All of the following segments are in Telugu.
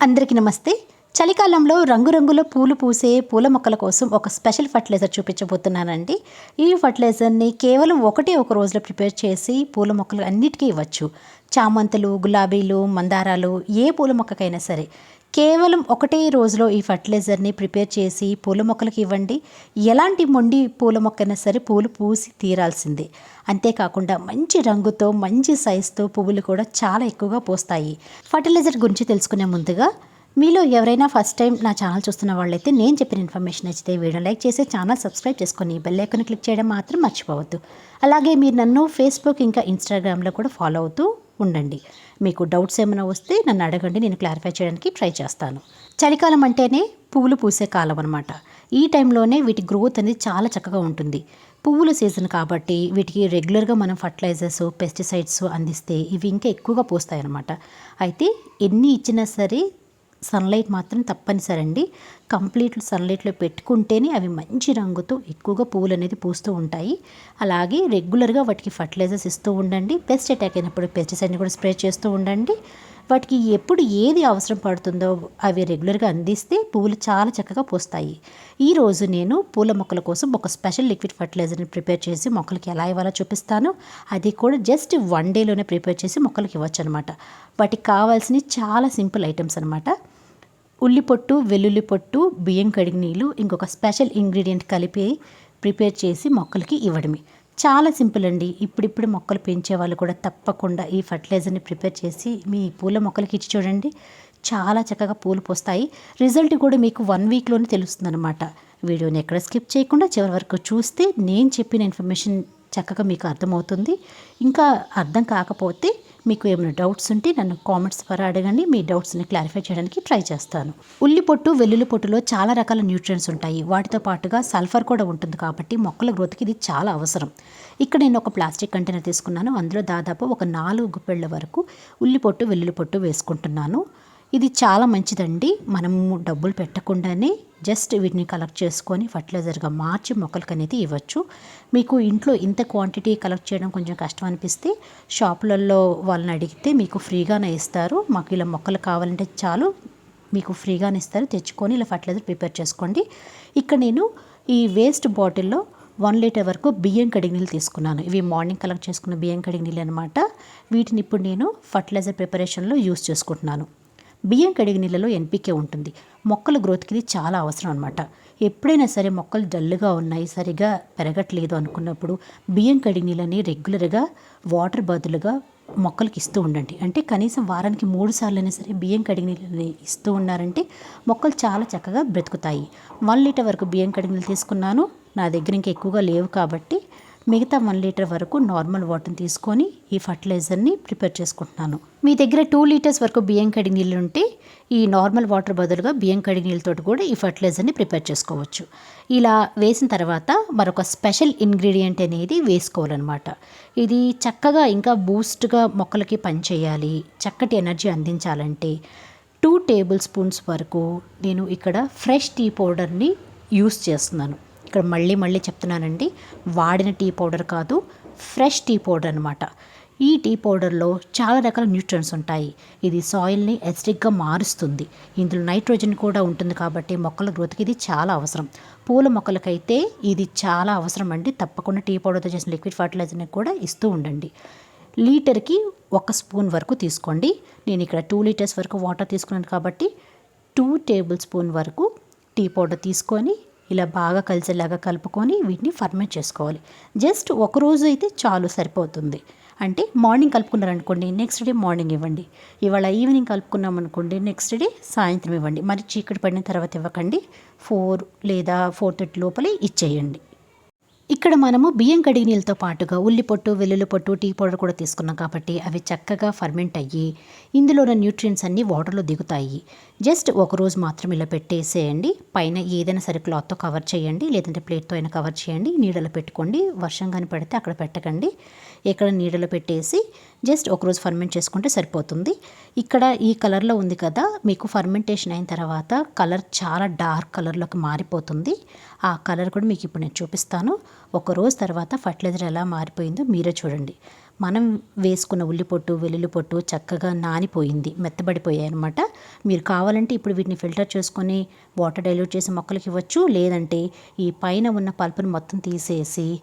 అందరికీ నమస్తే. చలికాలంలో రంగురంగుల పూలు పూసే పూల మొక్కల కోసం ఒక స్పెషల్ ఫర్టిలైజర్ చూపించబోతున్నానండి. ఈ ఫర్టిలైజర్ని కేవలం ఒకటే ఒక రోజులో ప్రిపేర్ చేసి పూల మొక్కలు అన్నిటికీ ఇవ్వచ్చు. చామంతులు గులాబీలు మందారాలు ఏ పూల మొక్కకైనా సరే. కేవలం ఒకటే రోజులో ఈ ఫర్టిలైజర్ని ప్రిపేర్ చేసి పూల మొక్కలకి ఇవ్వండి. ఎలాంటి మొండి పూల మొక్కైనా సరే పూలు పూసి తీరాల్సిందే. అంతేకాకుండా మంచి రంగుతో మంచి సైజుతో పువ్వులు కూడా చాలా ఎక్కువగా పూస్తాయి. ఫర్టిలైజర్ గురించి తెలుసుకునే ముందుగా మీలో ఎవరైనా ఫస్ట్ టైం నా ఛానల్ చూస్తున్న వాళ్ళైతే నేను చెప్పిన ఇన్ఫర్మేషన్ నచ్చితే వీడియో లైక్ చేసి ఛానల్ సబ్స్క్రైబ్ చేసుకొని బెల్ ఐకాన్ క్లిక్ చేయడం మాత్రం మర్చిపోవద్దు. అలాగే మీరు నన్ను ఫేస్బుక్ ఇంకా ఇన్స్టాగ్రామ్లో కూడా ఫాలో అవుతూ ఉండండి. మీకు డౌట్స్ ఏమైనా వస్తే నన్ను అడగండి నేను క్లారిఫై చేయడానికి ట్రై చేస్తాను. చలికాలం అంటేనే పువ్వులు పూసే కాలం అనమాట ఈ టైంలోనే వీటి గ్రోత్ అనేది చాలా చక్కగా ఉంటుంది. పువ్వుల సీజన్ కాబట్టి వీటికి రెగ్యులర్గా మనం ఫర్టిలైజర్స్ పెస్టిసైడ్స్ అందిస్తే ఇవి ఇంకా ఎక్కువగా పూస్తాయి అన్నమాట అయితే ఎన్ని ఇచ్చినా సరే సన్లైట్ మాత్రం తప్పనిసరి అండి కంప్లీట్ సన్లైట్లో పెట్టుకుంటేనే అవి మంచి రంగుతో ఎక్కువగా పువ్వులు అనేది పూస్తూ ఉంటాయి. అలాగే రెగ్యులర్గా వాటికి ఫర్టిలైజర్స్ ఇస్తూ ఉండండి. పెస్ట్ అటాక్ అయినప్పుడు పెస్టిసైడ్ని కూడా స్ప్రే చేస్తూ ఉండండి. వాటికి ఎప్పుడు ఏది అవసరం పడుతుందో అవి రెగ్యులర్గా అందిస్తే పువ్వులు చాలా చక్కగా పూస్తాయి. ఈరోజు నేను పూల మొక్కల కోసం ఒక స్పెషల్ లిక్విడ్ ఫర్టిలైజర్ని ప్రిపేర్ చేసి మొక్కలకి ఎలా ఇవ్వాలో చూపిస్తాను. అది కూడా జస్ట్ వన్ డేలోనే ప్రిపేర్ చేసి మొక్కలకి ఇవ్వచ్చు అనమాట వాటికి కావాల్సినవి చాలా సింపుల్ ఐటమ్స్ అనమాట ఉల్లి పొట్టు వెల్లుల్లి పొట్టు బియ్యం కడిగి నీళ్ళు ఇంకొక స్పెషల్ ఇంగ్రీడియంట్ కలిపి ప్రిపేర్ చేసి మొక్కలకి ఇవ్వడమే. చాలా సింపుల్ అండి. ఇప్పుడిప్పుడు మొక్కలు పెంచే వాళ్ళు కూడా తప్పకుండా ఈ ఫర్టిలైజర్ని ప్రిపేర్ చేసి మీ పూల మొక్కలకి ఇచ్చి చూడండి. చాలా చక్కగా పూలు పోస్తాయి. రిజల్ట్ కూడా మీకు వన్ వీక్లోనే తెలుస్తుంది అనమాట వీడియోని ఎక్కడ స్కిప్ చేయకుండా చివరి వరకు చూస్తే నేను చెప్పిన ఇన్ఫర్మేషన్ చక్కగా మీకు అర్థమవుతుంది. ఇంకా అర్థం కాకపోతే మీకు ఏమైనా డౌట్స్ ఉంటే నన్ను కామెంట్స్ ద్వారా అడగండి. మీ డౌట్స్ని క్లారిఫై చేయడానికి ట్రై చేస్తాను. ఉల్లి పొట్టు వెల్లుల్లి పొట్టులో చాలా రకాల న్యూట్రియన్స్ ఉంటాయి. వాటితో పాటుగా సల్ఫర్ కూడా ఉంటుంది కాబట్టి మొక్కల గ్రోత్కి ఇది చాలా అవసరం. ఇక్కడ నేను ఒక ప్లాస్టిక్ కంటైనర్ తీసుకున్నాను. అందులో దాదాపు ఒక నాలుగు గుప్పెళ్ళ వరకు ఉల్లి పొట్టు వెల్లుల్లి పొట్టు వేసుకుంటున్నాను. ఇది చాలా మంచిదండి. మనము డబ్బులు పెట్టకుండానే జస్ట్ వీటిని కలెక్ట్ చేసుకొని ఫర్టిలైజర్గా మార్చి మొక్కలకు అనేది ఇవ్వచ్చు. మీకు ఇంట్లో ఇంత క్వాంటిటీ కలెక్ట్ చేయడం కొంచెం కష్టం అనిపిస్తే షాపులలో వాళ్ళని అడిగితే మీకు ఫ్రీగానే ఇస్తారు. మాకు ఇలా మొక్కలు కావాలంటే చాలు మీకు ఫ్రీగానే ఇస్తారు. తెచ్చుకొని ఇలా ఫర్టిలైజర్ ప్రిపేర్ చేసుకోండి. ఇక్కడ నేను ఈ వేస్ట్ బాటిల్లో వన్ లీటర్ వరకు బియ్యం కడిగి నీళ్ళు తీసుకున్నాను. ఇవి మార్నింగ్ కలెక్ట్ చేసుకున్న బియ్యం కడిగి నీళ్ళు అనమాట వీటిని ఇప్పుడు నేను ఫర్టిలైజర్ ప్రిపరేషన్లో యూస్ చేసుకుంటున్నాను. బియ్యం కడిగి నీళ్ళలో ఎన్పికే ఉంటుంది. మొక్కల గ్రోత్కి ఇది చాలా అవసరం అనమాట ఎప్పుడైనా సరే మొక్కలు డల్గా ఉన్నాయి సరిగా పెరగట్లేదు అనుకున్నప్పుడు బియ్యం కడిగి నీళ్ళని రెగ్యులర్గా వాటర్ బదులుగా మొక్కలకి ఇస్తూ ఉండండి. అంటే కనీసం వారానికి మూడు సార్లు అయినా సరే బియ్యం కడిగి నీళ్ళని ఇస్తూ ఉన్నారంటే మొక్కలు చాలా చక్కగా బ్రతుకుతాయి. వన్ లీటర్ వరకు బియ్యం కడిగి నీళ్ళు తీసుకున్నాను. నా దగ్గర ఇంకా ఎక్కువగా లేవు కాబట్టి మిగతా వన్ లీటర్ వరకు నార్మల్ వాటర్ని తీసుకొని ఈ ఫర్టిలైజర్ని ప్రిపేర్ చేసుకుంటున్నాను. మీ దగ్గర టూ లీటర్స్ వరకు బియ్యం కడిగి నీళ్ళు ఉంటే ఈ నార్మల్ వాటర్ బదులుగా బియ్యం కడిగి నీళ్ళతో కూడా ఈ ఫర్టిలైజర్ని ప్రిపేర్ చేసుకోవచ్చు. ఇలా వేసిన తర్వాత మరొక స్పెషల్ ఇంగ్రీడియంట్ అనేది వేసుకోవాలన్నమాట. ఇది చక్కగా ఇంకా బూస్ట్గా మొక్కలకి పనిచేయాలి చక్కటి ఎనర్జీ అందించాలంటే టూ టేబుల్ స్పూన్స్ వరకు నేను ఇక్కడ ఫ్రెష్ టీ పౌడర్ని యూస్ చేస్తున్నాను. ఇక్కడ మళ్ళీ మళ్ళీ చెప్తున్నానండి వాడిన టీ పౌడర్ కాదు ఫ్రెష్ టీ పౌడర్ అనమాట ఈ టీ పౌడర్లో చాలా రకాల న్యూట్రియన్స్ ఉంటాయి. ఇది సాయిల్ని ఎసిడిక్గా మారుస్తుంది. ఇందులో నైట్రోజన్ కూడా ఉంటుంది కాబట్టి మొక్కల గ్రోత్కి ఇది చాలా అవసరం. పూల మొక్కలకైతే ఇది చాలా అవసరం అండి. తప్పకుండా టీ పౌడర్తో చేసిన లిక్విడ్ ఫర్టిలైజర్ని కూడా ఇస్తూ ఉండండి. లీటర్కి ఒక స్పూన్ వరకు తీసుకోండి. నేను ఇక్కడ టూ లీటర్స్ వరకు వాటర్ తీసుకున్నాను కాబట్టి టూ టేబుల్ స్పూన్ వరకు టీ పౌడర్ తీసుకొని ఇలా బాగా కలిసేలాగా కలుపుకొని వీటిని ఫర్మెంట్ చేసుకోవాలి. జస్ట్ ఒక రోజు అయితే చాలు సరిపోతుంది. అంటే మార్నింగ్ కలుపుకున్నారనుకోండి నెక్స్ట్ డే మార్నింగ్ ఇవ్వండి. ఇవాళ ఈవినింగ్ కలుపుకున్నాం అనుకోండి నెక్స్ట్ డే సాయంత్రం ఇవ్వండి. మరి చీకటి పడిన తర్వాత ఇవ్వకండి. ఫోర్ లేదా ఫోర్ థర్టీ లోపలే ఇచ్చేయండి. ఇక్కడ మనము బియ్యం కడిగి నీళ్ళతో పాటుగా ఉల్లి పొట్టు వెల్లుల్లి పొట్టు టీ పౌడర్ కూడా తీసుకున్నాం కాబట్టి అవి చక్కగా ఫర్మెంట్ అయ్యి ఇందులో ఉన్న న్యూట్రియన్స్ అన్నీ వాటర్లో దిగుతాయి. జస్ట్ ఒక రోజు మాత్రం ఇలా పెట్టేసేయండి. పైన ఏదైనా సరే క్లాత్తో కవర్ చేయండి లేదంటే ప్లేట్తో అయినా కవర్ చేయండి. నీడలో పెట్టుకోండి. వర్షం కానీ పడితే అక్కడ పెట్టకండి. ఎక్కడ నీడలో పెట్టేసి జస్ట్ ఒక రోజు ఫర్మెంట్ చేసుకుంటే సరిపోతుంది. ఇక్కడ ఈ కలర్లో ఉంది కదా మీకు ఫర్మెంటేషన్ అయిన తర్వాత కలర్ చాలా డార్క్ కలర్లోకి మారిపోతుంది. ఆ కలర్ కూడా మీకు ఇప్పుడు నేను చూపిస్తాను. ఒక రోజు తర్వాత ఫర్టిలైజర్ ఎలా మారిపోయిందో మీరే చూడండి. మనం వేసుకున్న ఉల్లి పొట్టు వెల్లుల్లి పొట్టు చక్కగా నానిపోయింది మెత్తబడిపోయాయి అనమాట మీరు కావాలంటే ఇప్పుడు వీటిని ఫిల్టర్ చేసుకొని వాటర్ డైల్యూట్ చేసి మొక్కలకి ఇవ్వచ్చు. లేదంటే ఈ పైన ఉన్న పల్పును మొత్తం తీసేసి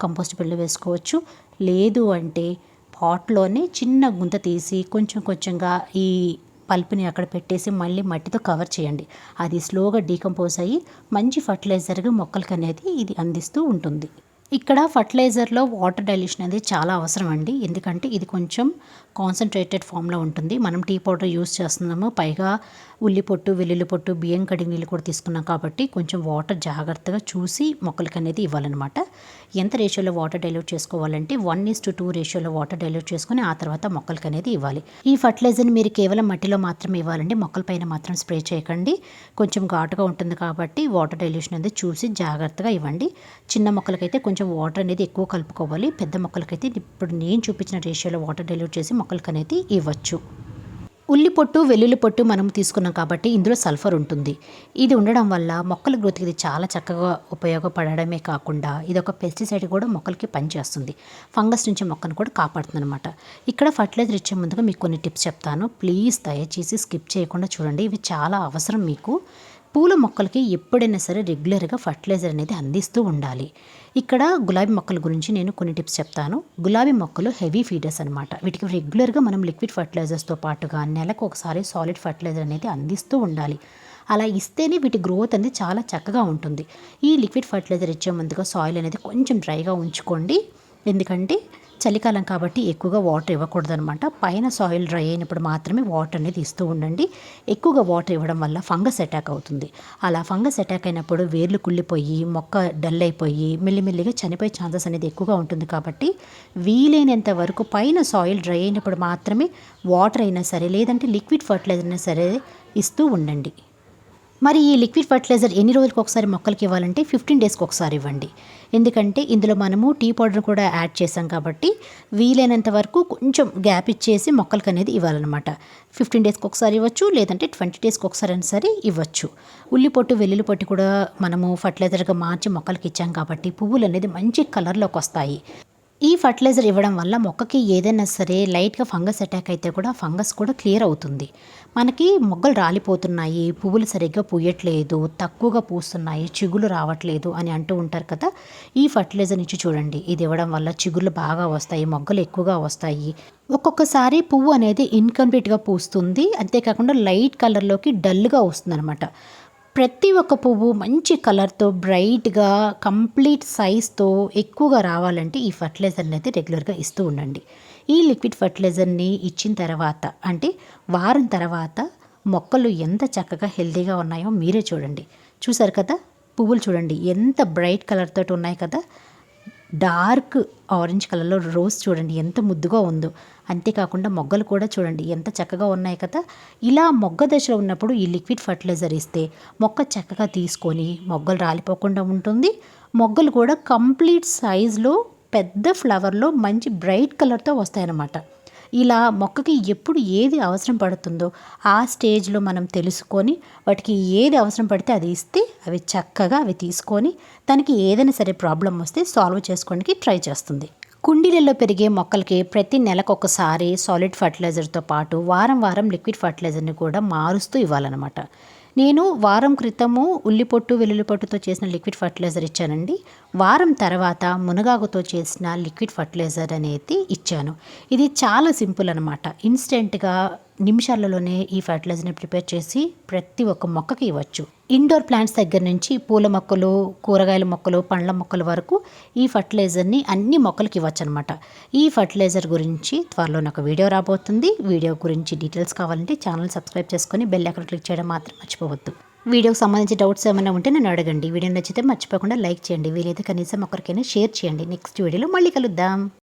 కంపోస్ట్ బిళ్ళ వేసుకోవచ్చు. లేదు అంటే పాట్లోనే చిన్న గుంత తీసి కొంచెం కొంచెంగా ఈ పల్పుని అక్కడ పెట్టేసి మళ్ళీ మట్టితో కవర్ చేయండి. అది స్లోగా డీకంపోజ్ అయ్యి మంచి ఫర్టిలైజర్గా మొక్కలకి అనేది ఇది అందిస్తూ ఉంటుంది. ఇక్కడ ఫర్టిలైజర్లో వాటర్ డైల్యూషన్ అనేది చాలా అవసరం అండి ఎందుకంటే ఇది కొంచెం కాన్సన్ట్రేటెడ్ ఫామ్లో ఉంటుంది. మనం టీ పౌడర్ యూస్ చేస్తున్నాము. పైగా ఉల్లి పొట్టు వెల్లుల్లి పొట్టు బియ్యం కడిగి నీళ్ళు కూడా తీసుకున్నాం కాబట్టి కొంచెం వాటర్ జాగ్రత్తగా చూసి మొక్కలకి అనేది ఇవ్వాలన్నమాట. ఎంత రేషియోలో వాటర్ డైల్యూట్ చేసుకోవాలంటే వన్ ఈస్ టు టూ రేషియోలో వాటర్ డైల్యూట్ చేసుకుని ఆ తర్వాత మొక్కలకి అనేది ఇవ్వాలి. ఈ ఫర్టిలైజర్ని మీరు కేవలం మట్టిలో మాత్రమే ఇవ్వాలండి. మొక్కల పైన మాత్రం స్ప్రే చేయకండి. కొంచెం ఘాటుగా ఉంటుంది కాబట్టి వాటర్ డైల్యూషన్ అనేది చూసి జాగ్రత్తగా ఇవ్వండి. చిన్న మొక్కలకైతే కొంచెం కొంచెం వాటర్ అనేది ఎక్కువ కలుపుకోవాలి. పెద్ద మొక్కలకైతే ఇప్పుడు నేను చూపించిన రేషియోలో వాటర్ డెలివరీ చేసి మొక్కలకి అనేది ఇవ్వచ్చు. ఉల్లి పొట్టు వెల్లుల్లి పొట్టు మనం తీసుకున్నాం కాబట్టి ఇందులో సల్ఫర్ ఉంటుంది. ఇది ఉండడం వల్ల మొక్కల గ్రోత్కి ఇది చాలా చక్కగా ఉపయోగపడడమే కాకుండా ఇది ఒక పెస్టిసైడ్ కూడా మొక్కలకి పనిచేస్తుంది. ఫంగస్ నుంచి మొక్కను కూడా కాపాడుతుంది అనమాట ఇక్కడ ఫర్టిలైజర్ ఇచ్చే ముందుగా మీకు కొన్ని టిప్స్ చెప్తాను. ప్లీజ్ దయచేసి స్కిప్ చేయకుండా చూడండి. ఇవి చాలా అవసరం మీకు. పూల మొక్కలకి ఎప్పుడైనా సరే రెగ్యులర్గా ఫర్టిలైజర్ అనేది అందిస్తూ ఉండాలి. ఇక్కడ గులాబీ మొక్కల గురించి నేను కొన్ని టిప్స్ చెప్తాను. గులాబీ మొక్కలు హెవీ ఫీడర్స్ అనమాట వీటికి రెగ్యులర్గా మనం లిక్విడ్ ఫర్టిలైజర్స్తో పాటుగా నెలకు ఒకసారి సాలిడ్ ఫర్టిలైజర్ అనేది అందిస్తూ ఉండాలి. అలా ఇస్తేనే వీటి గ్రోత్ అనేది చాలా చక్కగా ఉంటుంది. ఈ లిక్విడ్ ఫర్టిలైజర్ ఇచ్చే ముందుగా సాయిల్ అనేది కొంచెం డ్రైగా ఉంచుకోండి. ఎందుకంటే చలికాలం కాబట్టి ఎక్కువగా వాటర్ ఇవ్వకూడదు అనమాట పైన సాయిల్ డ్రై అయినప్పుడు మాత్రమే వాటర్ అనేది ఇస్తూ ఉండండి. ఎక్కువగా వాటర్ ఇవ్వడం వల్ల ఫంగస్ అటాక్ అవుతుంది. అలా ఫంగస్ అటాక్ అయినప్పుడు వేర్లు కుళ్ళిపోయి మొక్క డల్ అయిపోయి మెల్లిమెల్లిగా చనిపోయే ఛాన్సెస్ అనేది ఎక్కువగా ఉంటుంది కాబట్టి వీలైనంత వరకు పైన సాయిల్ డ్రై అయినప్పుడు మాత్రమే వాటర్ అయినా సరే లేదంటే లిక్విడ్ ఫర్టిలైజర్ అయినా సరే ఇస్తూ ఉండండి. మరి ఈ లిక్విడ్ ఫర్టిలైజర్ ఎన్ని రోజులకు ఒకసారి మొక్కలకి ఇవ్వాలంటే ఫిఫ్టీన్ డేస్కి ఒకసారి ఇవ్వండి. ఎందుకంటే ఇందులో మనము టీ పౌడర్ కూడా యాడ్ చేసాం కాబట్టి వీలైనంత వరకు కొంచెం గ్యాప్ ఇచ్చేసి మొక్కలకి అనేది ఇవ్వాలన్నమాట. ఫిఫ్టీన్ డేస్కి ఒకసారి ఇవ్వచ్చు లేదంటే ట్వంటీ డేస్కి ఒకసారి అయినా సరే ఇవ్వచ్చు. ఉల్లి పొట్టు వెల్లుల్లి పొట్టు కూడా మనము ఫర్టిలైజర్గా మార్చి మొక్కలకి ఇచ్చాం కాబట్టి పువ్వులు అనేది మంచి కలర్లోకి వస్తాయి. ఈ ఫర్టిలైజర్ ఇవ్వడం వల్ల మొక్కకి ఏదైనా సరే లైట్గా ఫంగస్ అటాక్ అయితే కూడా ఫంగస్ కూడా క్లియర్ అవుతుంది. మనకి మొగ్గలు రాలిపోతున్నాయి పువ్వులు సరిగ్గా పూయట్లేదు తక్కువగా పూస్తున్నాయి చిగులు రావట్లేదు అని అంటూ ఉంటారు కదా. ఈ ఫర్టిలైజర్ నుంచి చూడండి. ఇది ఇవ్వడం వల్ల చిగుళ్ళు బాగా వస్తాయి మొగ్గలు ఎక్కువగా వస్తాయి. ఒక్కొక్కసారి పువ్వు అనేది ఇన్కంప్లీట్గా పూస్తుంది. అంతేకాకుండా లైట్ కలర్లోకి డల్గా వస్తుంది అనమాట ప్రతి ఒక్క పువ్వు మంచి కలర్తో బ్రైట్గా కంప్లీట్ సైజ్తో ఎక్కువగా రావాలంటే ఈ ఫర్టిలైజర్ని అయితే రెగ్యులర్గా ఇస్తూ ఉండండి. ఈ లిక్విడ్ ఫర్టిలైజర్ని ఇచ్చిన తర్వాత అంటే వారం తర్వాత మొక్కలు ఎంత చక్కగా హెల్తీగా ఉన్నాయో మీరే చూడండి. చూసారు కదా? పువ్వులు చూడండి ఎంత బ్రైట్ కలర్తో ఉన్నాయి కదా? డార్క్ ఆరెంజ్ కలర్లో రోజ్ చూడండి ఎంత ముద్దుగా ఉందో. అంతేకాకుండా మొగ్గలు కూడా చూడండి ఎంత చక్కగా ఉన్నాయి కదా. ఇలా మొగ్గ దశలో ఉన్నప్పుడు ఈ లిక్విడ్ ఫర్టిలైజర్ ఇస్తే మొక్క చక్కగా తీసుకొని మొగ్గలు రాలిపోకుండా ఉంటుంది. మొగ్గలు కూడా కంప్లీట్ సైజులో పెద్ద ఫ్లవర్లో మంచి బ్రైట్ కలర్తో వస్తాయన్నమాట. ఇలా మొక్కకి ఎప్పుడు ఏది అవసరం పడుతుందో ఆ స్టేజ్లో మనం తెలుసుకొని వాటికి ఏది అవసరం పడితే అది ఇస్తే అవి చక్కగా అవి తీసుకొని తనకి ఏదైనా సరే ప్రాబ్లం వస్తే సాల్వ్ చేసుకోవడానికి ట్రై చేస్తుంది. కుండీలలో పెరిగే మొక్కలకి ప్రతి నెలకు ఒకసారి సాలిడ్ ఫర్టిలైజర్తో పాటు వారం వారం లిక్విడ్ ఫర్టిలైజర్ని కూడా మారుస్తూ ఇవ్వాలన్నమాట. నేను వారం క్రితము ఉల్లిపొట్టు వెల్లుల్లిపొట్టుతో చేసిన లిక్విడ్ ఫర్టిలైజర్ ఇచ్చానండి. వారం తర్వాత మునగాకుతో చేసిన లిక్విడ్ ఫర్టిలైజర్ అనేది ఇచ్చాను. ఇది చాలా సింపుల్ అనమాట ఇన్స్టెంట్గా నిమిషాలలోనే ఈ ఫర్టిలైజర్ని ప్రిపేర్ చేసి ప్రతి ఒక్క మొక్కకి ఇవ్వచ్చు. ఇండోర్ ప్లాంట్స్ దగ్గర నుంచి పూల మొక్కలు కూరగాయల మొక్కలు పండ్ల మొక్కల వరకు ఈ ఫర్టిలైజర్ని అన్ని మొక్కలకి ఇవ్వచ్చు అనమాట ఈ ఫర్టిలైజర్ గురించి త్వరలో ఒక వీడియో రాబోతుంది. వీడియో గురించి డీటెయిల్స్ కావాలంటే ఛానల్ సబ్స్క్రైబ్ చేసుకొని బెల్ అక్కడ క్లిక్ చేయడం మాత్రం మర్చిపోవద్దు. వీడియోకి సంబంధించి డౌట్స్ ఏమైనా ఉంటే నన్ను అడగండి. వీడియో నచ్చితే మర్చిపోకుండా లైక్ చేయండి. వీలైతే కనీసం ఒకరికైనా షేర్ చేయండి. నెక్స్ట్ వీడియోలో మళ్ళీ కలుద్దాం.